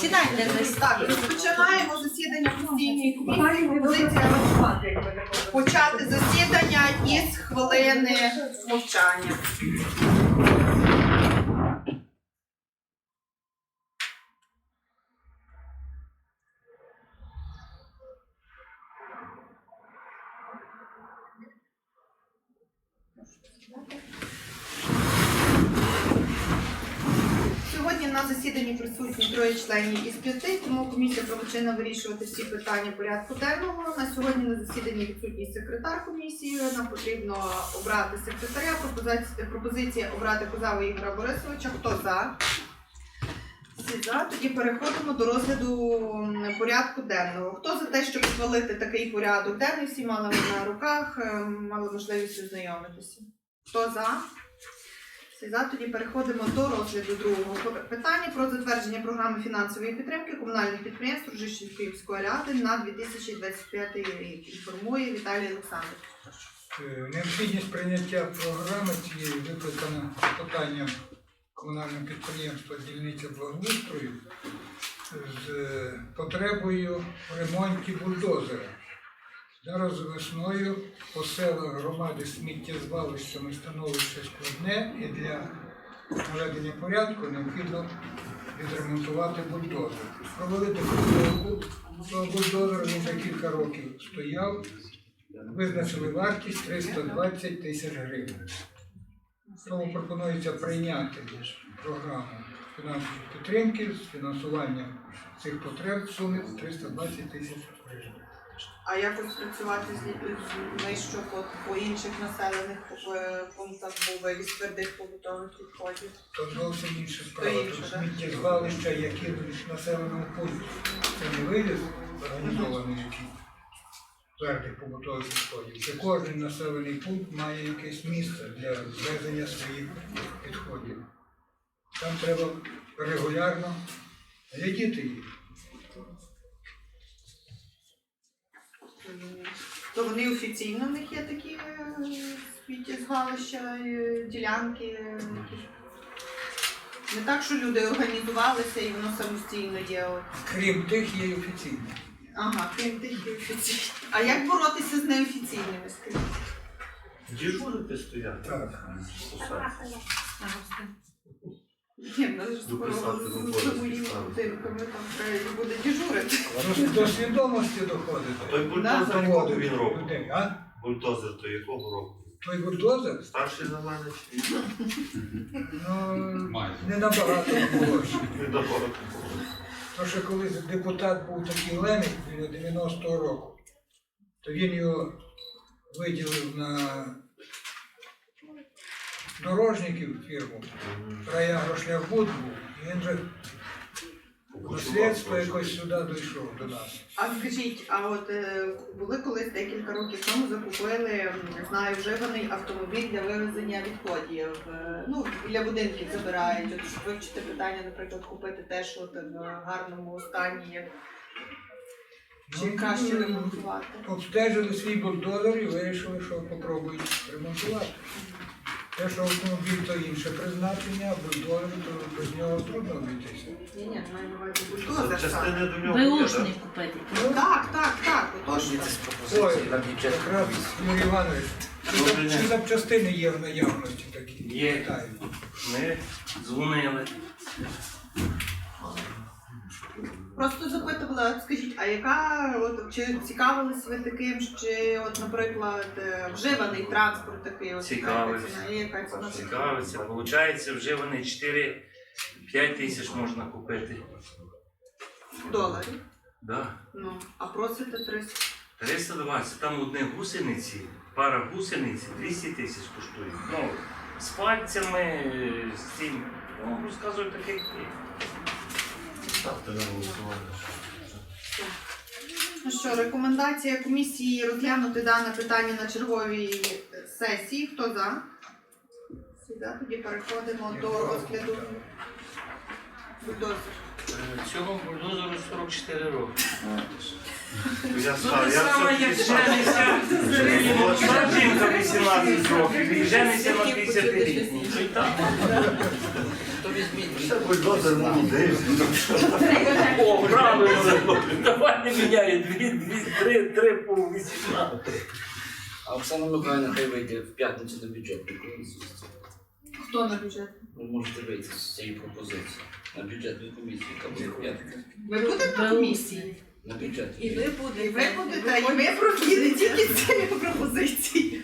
Сідайте десь. Так, розпочинаємо засідання постійної комісії. Пропозиція почати засідання із хвилини мовчання. Сьогодні на засіданні присутні троє членів із п'яти, тому комісія повинна вирішувати всі питання порядку денного. На сьогодні на засіданні відсутній секретар комісії. Нам потрібно обрати секретаря. Пропозиція, пропозиція обрати Козаву Ігора Борисовича. Хто за? Всі за. Тоді переходимо до розгляду порядку денного. Хто за те, щоб схвалити такий порядок денний? Всі мали на руках, ем, мали можливість ознайомитися. Хто за? За. Тоді переходимо до розгляду другого питання про затвердження програми фінансової підтримки комунальних підприємств Ружищенської міської ради на 2025 рік. Інформує Віталій Олександрович. Е, Необхідність прийняття програми цієї викликана питанням комунального підприємства дільниця благоустрою з е, потребою в ремонті бульдозера. Зараз весною по громади сміттєзвалищами становище складне і для наведення порядку необхідно відремонтувати бульдозер. Провели таку цього бульдозера, він вже кілька років стояв. Визначили вартість 320 тисяч гривень. Тому пропонується прийняти програму фінансової підтримки з фінансуванням цих потреб в сумі 320 тисяч гривень. А якось працювати з з- ми, щоб от по інших населених е, пунктах був вивіз твердих побутових відходів. То зовсім інша справа. То Тут так? сміттєзвалища, які в населеному пункті. Це не вивіз організований який твердих побутових відходів. Це кожен населений пункт має якесь місце для звезення своїх відходів. Там треба регулярно глядіти їх. М, То вони офіційно в них є такі е, сміттєзвалища, е, ділянки. е, Не так, що люди організувалися і воно самостійно є. Крім тих, є офіційні. Ага, крім тих і офіційні. А як боротися з неофіційними скажіть? Дежурити стоять. Так. Ні, в нас ж скоро Дописати з- роботу, з моїми будинками там треба буде дежурити. До, до свідомості доходити. Той бульдозер якого він року? людей. А? Бульдозер то якого року? Той бульдозер, Старший за мене чи ні? ну, не набагато молодший. Не добавок. Тому що коли депутат був такий Лемік біля 90-го року, то він його виділив на дорожників фірму, Раягрошляхбуд був, і він же наслідство якось сюди дійшов до нас. А скажіть, а от е, були колись декілька років тому закупили, м, знаю, вживаний автомобіль для вивезення відходів. Е, Ну, для будинків забирають. От щоб вивчити питання, наприклад, купити те, що от в гарному стані, як чи Ну, краще ремонтувати. Обстежили свій бульдозер і вирішили, що попробують ремонтувати. Те, що автомобіль то інше призначення, а бульдозер, то без нього трудно обійтися. Ні, ні, маю на увазі бульдозер. Частини до нього Беушний купити. Так, так, так, так. Ой, якраз Юрій Іванович, чи, чи запчастини є в наявності такі? Є. Питаю. Ми дзвонили. Просто запитувала, скажіть, а яка от чи цікавились ви таким, чи от, наприклад, е, вживаний транспорт такий, от Цікавився. яка ціна? І яка ціна? Цікавиться. Получається, вживаний 4-5 тисяч можна купити. доларів. Да. Ну, а просите 300. 320. Там одне гусениці, пара гусениць 200 тисяч коштує. Ну, з пальцями, з цим. Ну, розказую таке. Як є. Ставте на голосування. Ну що, рекомендація комісії розглянути дане питання на черговій сесії. Хто за? Всі за. Тоді переходимо до розгляду. Е, Цього бульдозеру 44 роки. Я Ну, став, я жениться. Жінка 18 років і жениться на 50-літній. Ну і так. Бульдозер молодий. Давай не міняє дві, дві, три, три по 18. А Оксана Миколаївна хай вийде в п'ятницю на бюджетну комісію. Хто на бюджет? Ви можете вийти з цієї пропозиції на бюджетну комісію, яка буде в п'ятницю. Ми будемо на комісії. На бюджет. І ви будете, І ви будете, і ми не тільки цієї пропозиції.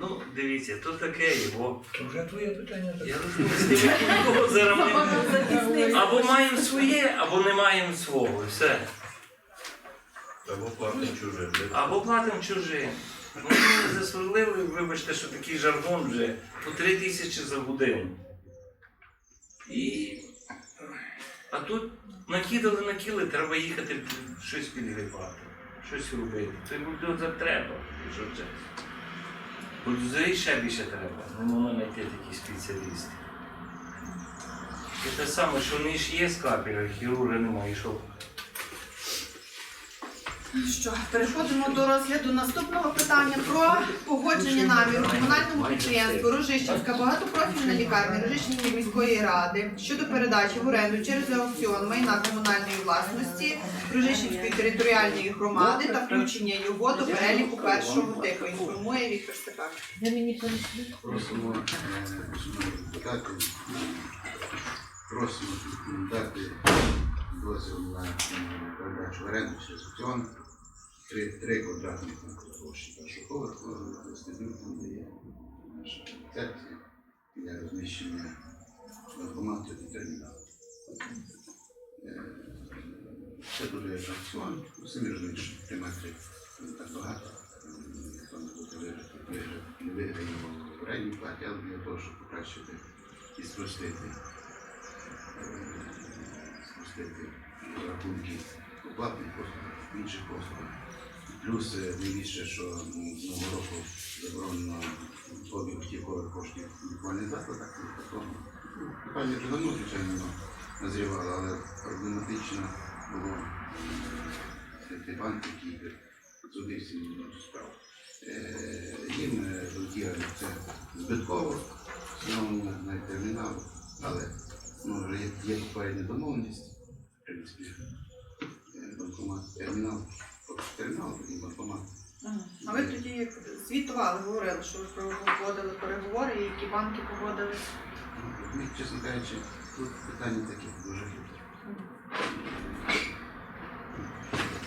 Ну, дивіться, то таке його. Це вже твоє питання. Я розумію, кого зараз ми або маємо своє, або не маємо свого. і Все. Або платить чуже. Або платимо чужим. Ну, ми засверлили, вибачте, що такий жаргон вже по три тисячі за годину. І... А тут накидали, накили, треба їхати щось підгрібати, щось робити. Це бульдозер треба, що це. Бульдозерів ще більше треба. Не можна знайти такі спеціалісти. Це те саме, що вони ж є скальпель, хірурга немає, що? Що, переходимо до розгляду наступного питання про погодження наміру комунальному підприємству Рожищенська багатопрофільна лікарня Рожищенської міської ради щодо передачі в оренду через аукціон майна комунальної власності Рожищенської територіальної громади та включення його до переліку першого типу. Інформує Віктор прийшли? Просимо е, просимо дати дозвіл на передачу оренду аукціон. Три, три квадратних метри площі першого поверху, там де є наша секція для розміщення банкоматів і терміналів. Е, Це як аукціон, ви самі розумієте, що три метри не так багато, ніхто не буде вижити, не виграє в орендній платі, але для того, щоб покращити і спростити, е, спростити рахунки оплатних послуг, інших послуг. Плюс е, найбільше, що нового року заборонено обіг готівкових коштів в лікувальних закладах, і ну, питання вже давно, звичайно, назрівало, але проблематично було цей банк, який судився цю справу. Е, Їм е, це збитково, встановлено на термінал, але ну, є, попередня домовленість, е, банкомат, термінал, термінал, банкомат. А ви тоді звітували, говорили, що ви проводили переговори, і які банки погодились. Ну, чесно кажучи, тут питання такі дуже хитре.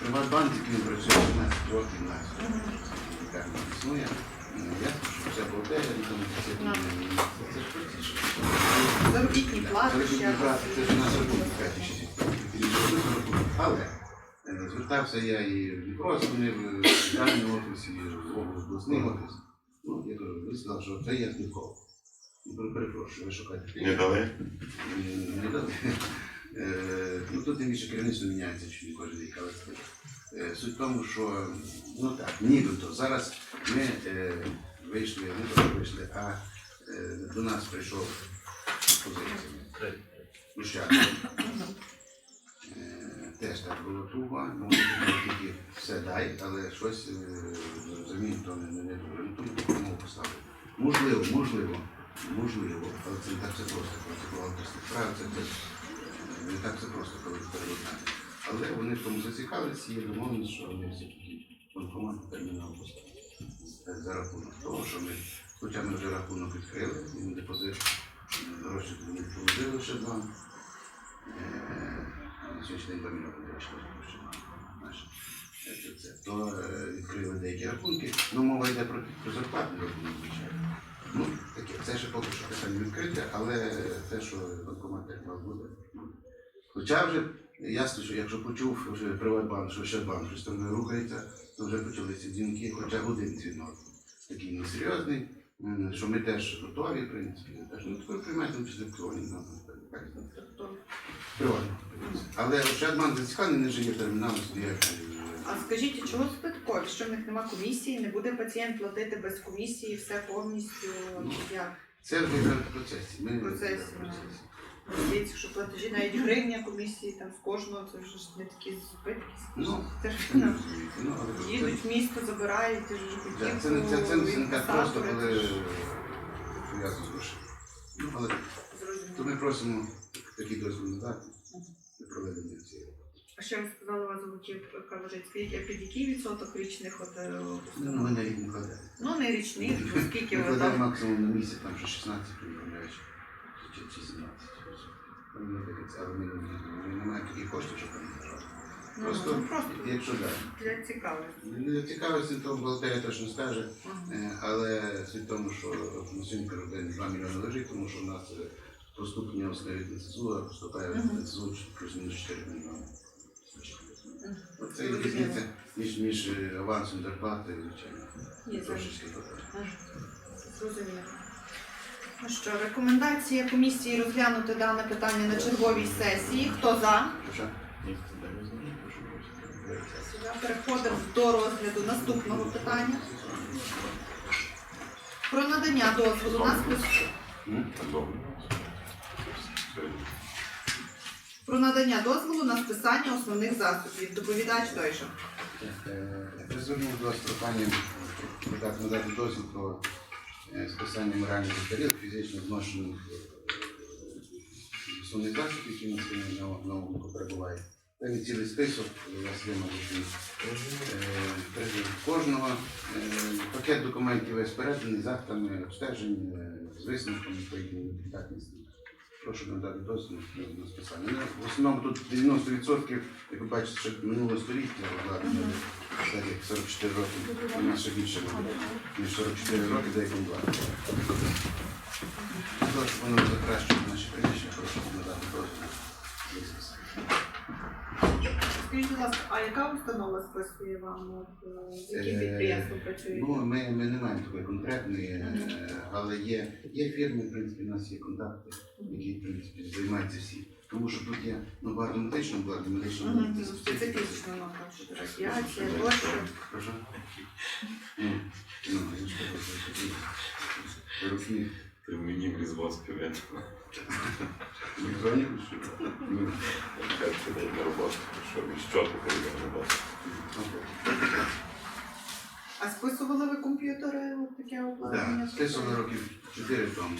Приватбанк, який працює 15 років, 15 лікарня існує. Заробітні плати. Заробітні плати, Це ж у нас рахунок 5 6 Але е, звертався я і в Дніпро, вони в центральному офісі, і в обласний офіс. Ну, я кажу, ви сказали, що це є. Ну, Перепрошую, ви шукаєте. Не дали? Не дали. Е, Ну тут тим більше керівництво міняється, що не кожен рік, але. Е, Суть в тому, що ну так, нібито зараз ми е, вийшли, не то, вийшли, а е, до нас прийшов позиція. Ущадно. Е, Теж так було туго, ну тільки все дай, але щось е, замін то не, не, дуже. Ну тому таку. Можливо, можливо, можливо, але це не так все просто, коли це бухгалтерська справа, це, е, не так все просто, коли це перевикнати. Але вони в тому зацікавилися є домовленість, що вони всі такі банкомати термінал. Е, За рахунок того, що ми, хоча ми вже рахунок відкрили, ми депозит е, гроші туди не положили ще два. Е, На сьогоднішній день поміняли гроші наші. Е. То е, відкрили деякі рахунки. Ну, мова йде про, про зарплатний рахунок, звичайно. Ну, таке, це ще поки що питання відкрите, але те, що банкомат термінал буде. ну. Хоча вже ясно, що якщо почув вже Приватбанк, що ще банк щось там не рухається, то вже почалися дзвінки, хоча один дзвінок такий несерйозний, що ми теж готові, в принципі, теж ну тепер ну, так, так, Тобто, приватно. Але Ощадбанк зацікавлений, не живе термінал, стоять. А скажіть, чого спиткові? Що в них нема комісії, не буде пацієнт платити без комісії, все повністю Ну. як? Це вже в процесі. Ми В процесі, в процесі. Здається, що платежі навіть гривня комісії там з кожного, це вже ж не такі збитки. Ну, це ж Ну, ну, ну, але їдуть в місто, забирають, ти ж Да, Це не це, це, це не так просто, коли пов'язано з грошима. Ну, але то ми просимо такий дозвіл надати. Ми проведення цієї роботи. А ще ви сказали, у вас золоті Калужицький, а під який відсоток річних от, е, Ну, ми на рік не кладемо. Ну, не річних, ну скільки Ми ви кладемо там. максимум на місяць, там що 16 уявляєш, чи, чи 17. Це, але ми, ми не маємо таких коштів, щоб. Ну, Просто, ну, якщо да. для цікавості. Для цікавості, то бухгалтерія точно скаже. Е, Але в тому, що на сьогодні день 2 мільйони лежить, тому що в нас е, поступлення основних на ЦСУ, а поступає на ЦСУ плюс-мінус 4 мільйони. І Зрозуміло. різниця між, між е, авансом зарплати, звичайно. Трошечки. Ага. Зрозуміло. Ну що, рекомендація комісії розглянути дане питання на черговій сесії. Хто за? Переходимо до розгляду наступного питання. Про надання дозволу на спис- про надання дозволу на списання основних засобів. Доповідач той же. Е, Я звернув до вас проханням надати надати дозвіл про е, списання моральних тарілок, фізично зношених сумних засобів, які на сьогодні на, на обліку перебувають. Це не цілий список, у вас є, мабуть, е, кожного. Е, Пакет документів весь переданий з актами обстежень, е, з висновками по придатності. Прошу надати дозвіл на- списання. Ну, В основному тут 90%, як ви бачите, що минулого століття обладнання, так як 44 роки, нас ще більше буде, ніж 44 роки. Для того, щоб воно закращує наші приміщення, прошу надати дозвіл. на списання. Скажіть, будь ласка, а яка установа списує вам? От, е, з яким Е, підприємством працюєте? Ну, ми, ми не маємо такої конкретної, е, але є, є фірми, в принципі, у нас є контакти, які, в принципі, займаються всі. Тому що тут є ну, багато медичного, багато медичного. Мгм, ну, Специфічно, ну, там, що радіація, тощо. Прошу. Ну, ну, я ж кажу, що Ты мені без вас привет. електроніку, що ну, Как ты дай на? Що між чотко перейдемо на окей. А списували ви комп'ютери, от таке обладнання? Так, списували років 4 тому.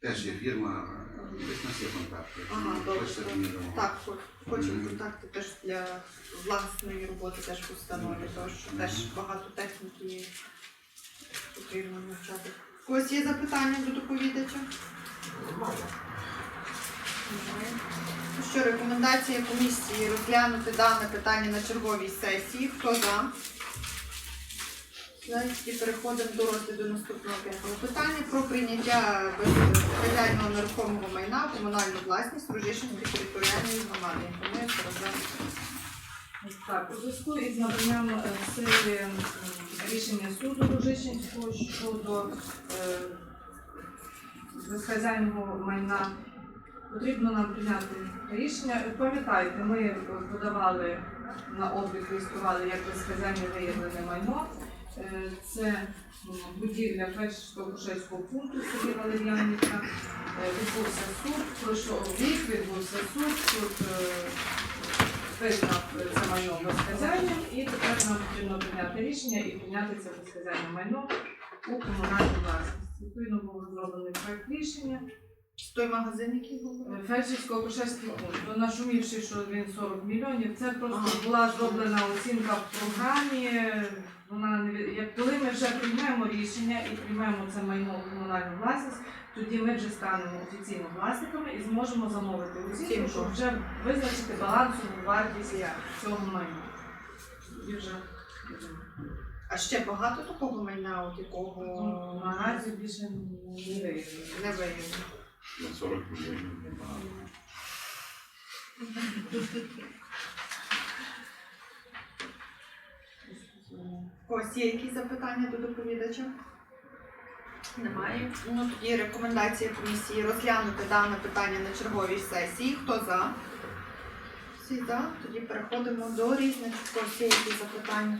Теж є фірма, десь нас є контакти. Ага, добре. Так, хо- хочу контакти теж для власної роботи теж в установі, тому що теж багато техніки потрібно навчати. Когось є запитання до доповідача? Немає. Ну що, рекомендація комісії розглянути дане питання на черговій сесії. Хто за? І переходимо до розгляду наступного п'ятого питання про прийняття безхазяйного нерухомого майна комунальну власність Рожишинської територіальної громади. Інформує Тарас Так, у зв'язку із наданням е, сили рішення суду Рожичинського щодо е, безхазяйного майна потрібно нам прийняти рішення. Пам'ятаєте, ми подавали на облік, реєстрували як безхазяйне виявлене майно. Е, Це будівля Фельдшерського Кушевського пункту селі Валер'янівка. Відбувся суд, пройшов рік, відбувся суд. Тут визнав це майно безхазяйним, і тепер нам потрібно прийняти рішення і прийняти це безхазяйне майно у комунальну власність. Відповідно був зроблений проект рішення. Той магазин, який говорив? Фельдшерського кошельський пункт, то нашумівши, що він 40 мільйонів, це просто Ага. була зроблена оцінка в програмі. Вона не від- як коли ми вже приймемо рішення і приймемо це майно у комунальну власність, тоді ми вже станемо офіційно власниками і зможемо замовити оцінку, щоб вже визначити балансову вартість цього майна. Тоді вже. А ще багато такого майна, от якого Ну, наразі більше не виявлено. не виявлено. На 40 мільйонів немає. У когось є якісь запитання до доповідача? Немає. Ну тоді рекомендація комісії розглянути дане питання на черговій сесії. Хто за? Всі за. Тоді переходимо до різних. У когось є запитання.